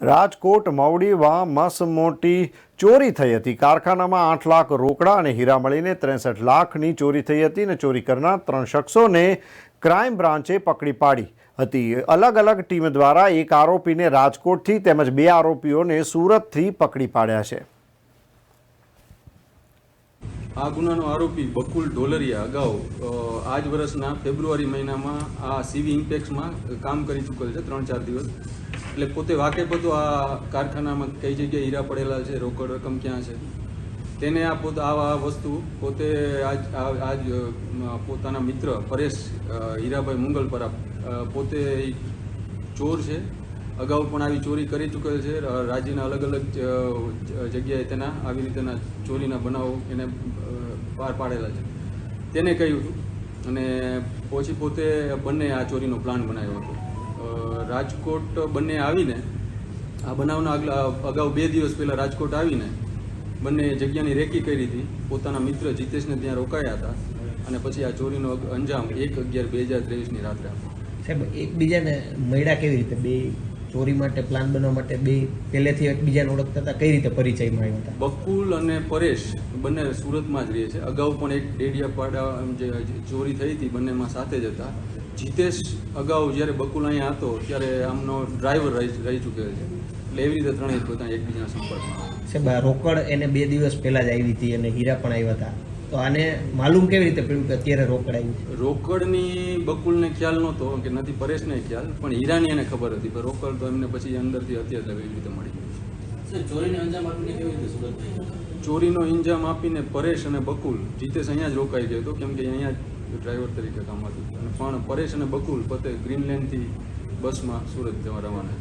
રાજકોટ મવડીમાં મસ મોટી ચોરી થઈ હતી. કારખાનામાં આઠ લાખ રોકડા અને હીરા મળીને ત્રેસઠ લાખની ચોરી થઈ હતી અને ચોરી કરનાર ત્રણ શખ્સોને ક્રાઇમ બ્રાન્ચે પકડી પાડી હતી. અલગ અલગ ટીમ દ્વારા એક આરોપીને રાજકોટથી તેમજ બે આરોપીઓને સુરતથી પકડી પાડ્યા છે. આ ગુનાનો આરોપી બકુલ ઢોલરિયા અગાઉ આજ વર્ષના ફેબ્રુઆરી મહિનામાં આ સીવી ઇમ્પેક્સમાં કામ કરી ચૂકેલ છે, ત્રણ ચાર દિવસ. એટલે પોતે વાકેફ હતો આ કારખાનામાં કઈ જગ્યાએ હીરા પડેલા છે રોકડ રકમ ક્યાં છે? તેને આ પોતે આ વસ્તુ પોતે આજ આજ પોતાના મિત્ર પરેશ હીરાભાઈ મુંગલપરા અ, પોતે ચોર છે. અગાઉ પણ આવી ચોરી કરી ચૂકેલ છે. રાજ્યના અલગ અલગ જગ્યાએ તેના આવી રીતેના ચોરીના બનાવો એને પાર પાડેલા છે. તેને કહ્યું હતું અને પછી પોતે બંને આ ચોરીનો પ્લાન બનાવ્યો હતો. રાજકોટ બંને આવીને આ બનાવના આગલા અગાઉ બે દિવસ પહેલાં રાજકોટ આવીને બંને જગ્યાની રેકી કરી હતી. પોતાના મિત્ર જીતેશને ત્યાં રોકાયા હતા અને પછી આ ચોરીનો અંજામ એક અગિયાર બે હજાર ત્રેવીસની રાત્રે સાહેબ એકબીજાને મળ્યા કેવી રીતે? બે ચોરી માટે પ્લાન બનાવવા માટે બે પહેલેથી એકબીજાને ઓળખતા હતા? કઈ રીતે પરિચયમાં આવ્યા હતા? બકુલ અને પરેશ બંને સુરતમાં જ રહે છે. અગાઉ પણ એક ડેડિયાપાડા જે જે ચોરી થઈ હતી બંનેમાં સાથે જ હતા. જીતેશ અગાઉ જ્યારે બકુલ અહીંયા હતો ત્યારે આમનો ડ્રાઈવર રહી રહી ચૂકેલ છે. એટલે એવી રીતે ત્રણેય પોતાના એકબીજાના સંપર્કમાં સાહેબ રોકડ એને બે દિવસ પહેલા જ આવી હતી અને હીરા પણ આવ્યા હતા. તો આને માલુમ કેવી રીતે પડ્યું કે અત્યારે રોકડ આવી રોકડની બકુલને ખ્યાલ નહોતો કે નથી પરેશને ખ્યાલ પણ હીરાની એને ખબર હતી પણ રોકડ તો એમને પછી અંદરથી હતી એટલે એવી રીતે મળી ગયું ચોરીને અંજામ આપીને કેવી રીતે સુરત ચોરીનો ઇન્જામ આપીને પરેશ અને બકુલ જીતેશ અહીંયા જ રોકાઈ ગયો હતો કેમ કે અહીંયા જ ડ્રાઈવર તરીકે કામ હતું અને પણ પરેશ અને બકુલ પોતે ગ્રીનલેન્ડથી બસમાં સુરત જવા રવાના